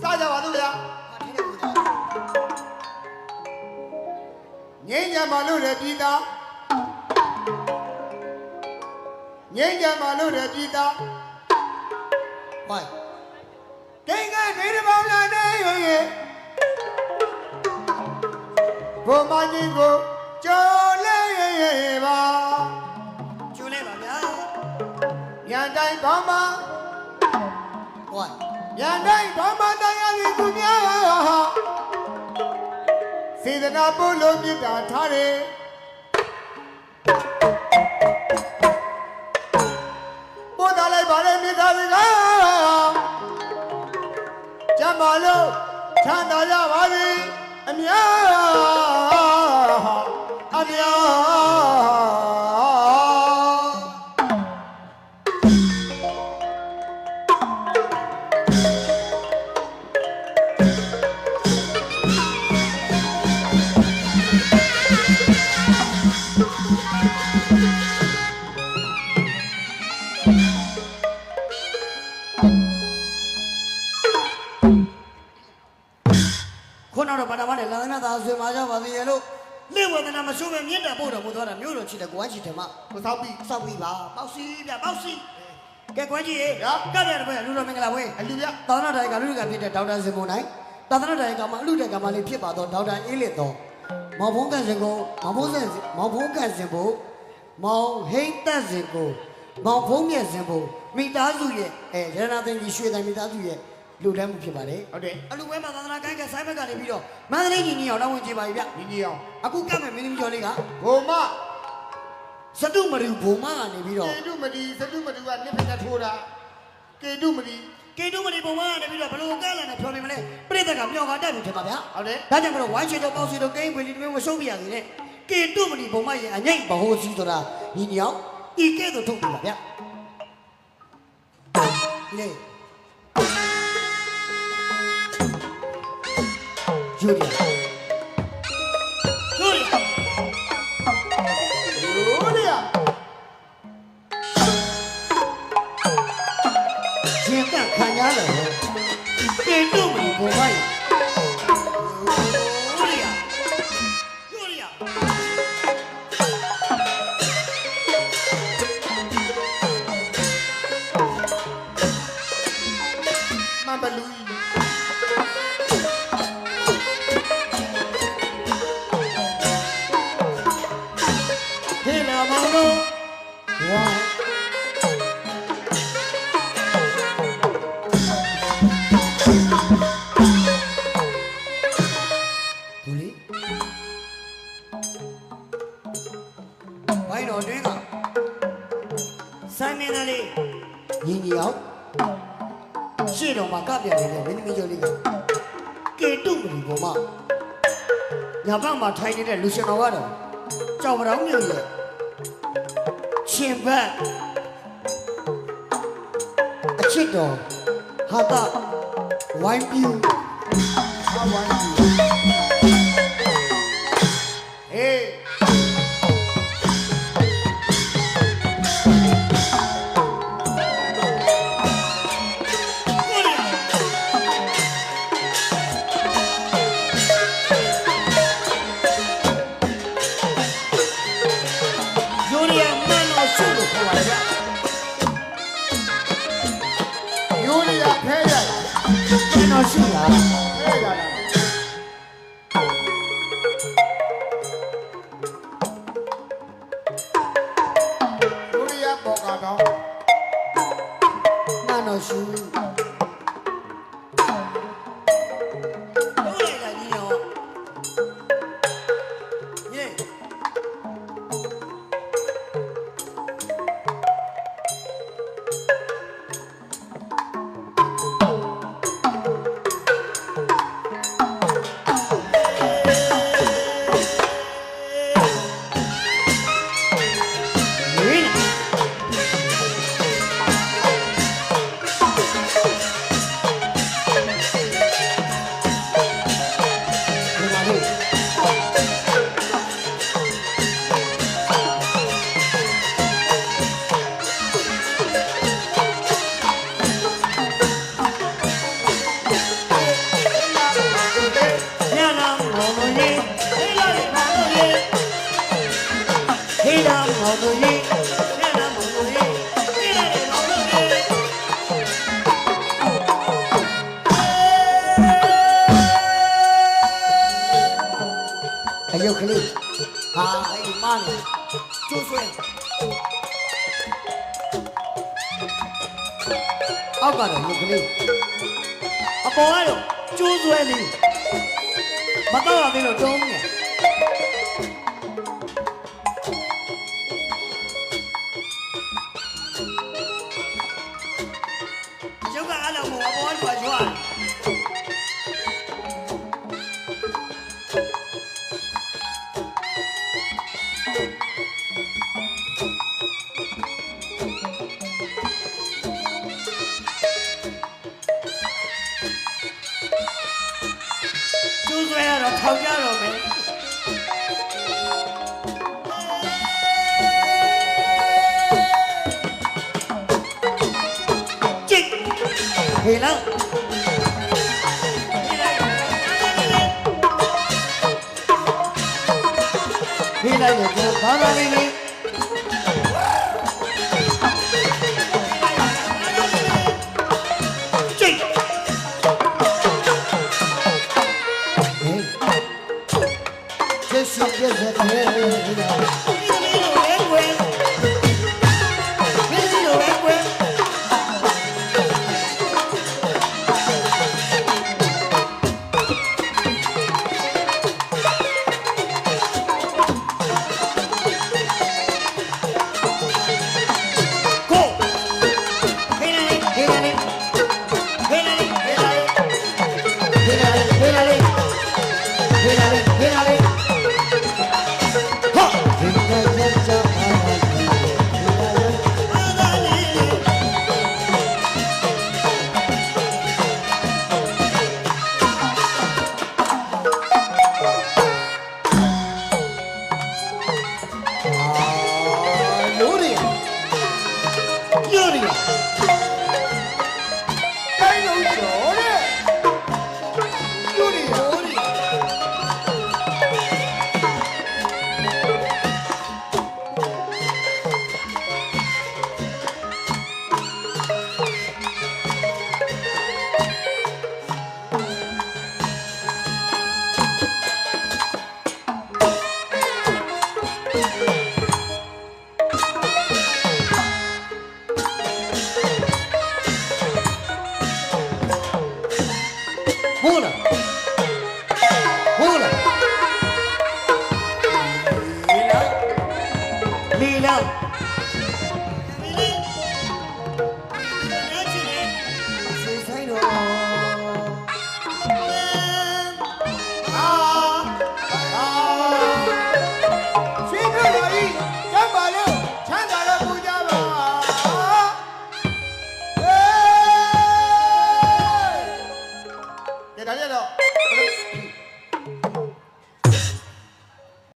စားကြပါလို့ဗျာဟာထဲထဲဝင်သွားငိမ့်ကြပါလို့လည်းပြည်သားငိမ့်ကြပါလို့လည်းပြည်သားဟိုင်းဒိန်ကနေတပေါင်းလာနေရွေဘုံမကြီးကိုကြော်လဲပါကျူလဲပါဗျာညံတိုင်းဘောင်းမဟိုင်း ညံတိုင်းဘောင်းမတရားစီသူများစေတနာပို့လို့မြစ်တာထားတယ်ပို့တာလိုက်ပါလေမိသားစုကကြမ်းပါလို့ချမ်းသာကြပါစေအများ ဆွေမာကြပါသေးရဲ့လို့လေဝဒနာမဆိုးပဲမြင့်တာပို့တော်မူသွားတာမျိုးတော်ချစ်တဲ့ကိုဝမ်းချစ်တယ်မကိုသောက်ပြီစောက်ပြီပါပေါ့စီဗျပေါ့စီကဲကွမ်းကြီးရေဗျာကတဲ့ဘယ်လူတော်မင်္ဂလာဝဲအလူပြသာသနာတိုင်ကလူကဖြစ်တဲ့ဒေါက်တာစင်မွန်နိုင်သာသနာတိုင်ကမှအလူတဲ့ကမှလေးဖြစ်ပါတော့ဒေါက်တာအေးလက်တော်မောင်ဖုံးကန်စင်ကိုမောင်ဖုံးစင်မောင်ဖုံးကန်စင်ကိုမောင်ဟိမ့်သက်စင်ကိုမောင်ဖုံးမြက်စင်ကိုမိသားစုရဲ့အဲရတနာသိန်းကြီးရွှေတိုင်မိသားစုရဲ့ လူတန်းမှုဖြစ်ပါတယ်ဟုတ်တယ်အလူဝဲမှာသာသနာကိုင်းကဆိုင်းဘက်ကနေပြီးတော့မန္တလေးညီညီအောင်တောင်းဝင်ကြပါပြီဗျညီညီအောင်အခုကတ်မဲ့မင်းသမီးကျော်လေးကဘုံမစတုမရီဘုံမကနေပြီးတော့ကေတုမဒီစတုမဒီကနိဗ္ဗာန်ထိုးတာကေတုမဒီကေတုမရီဘုံမကနေပြီးတော့ဘလို့ကလာနဲ့ဖြောနေမလဲပြိတ္တကမြောက်ကတက်ပြီထင်ပါဗျာဟုတ်တယ်ဒါကြောင့်မလို့ဝိုင်းချေတော့ပေါ့စီတော့ကိန်းပွေလီတမင်းမရှုံးပြရသေးနဲ့ကေတုမနီဘုံမရဲ့အငိမ့်ဘဟိုစီဆိုတာညီညောင်းဤကဲ့သို့ထုတ်ပြပါဗျလေ ယူရီယူရီဟုတ်တယ်ရှင်ကခံရတယ်ကေတုမနီဘုံမရဲ့ ရှေ့တော်မှာကပြနေတဲ့မင်းသမီးကျော်လေးကကေတုမလီပေါ်မှာညာဘက်မှာထိုင်နေတဲ့လူရှင်တော်ကတော့ကြောက်ပတောင်းမြို့ရဲ့ရှင်ဘက်အချစ်တော်ဟာတာဝိုင်းပြူအဝိုင်းကြီး အယုတ်ကလေးဟာအိမ်မနေကျိုးဆွဲအောက်ကတော့ယုတ်ကလေးအပေါ်ကတော့ကျိုးဆွဲနေမတော့ရသေးလို့တုံးနေ ပါကျွာကျူးဆွဲရတော့ထောင်ကြတော့မယ်ဟေလောက် လိုက်လို့ဘာသာလေးလေး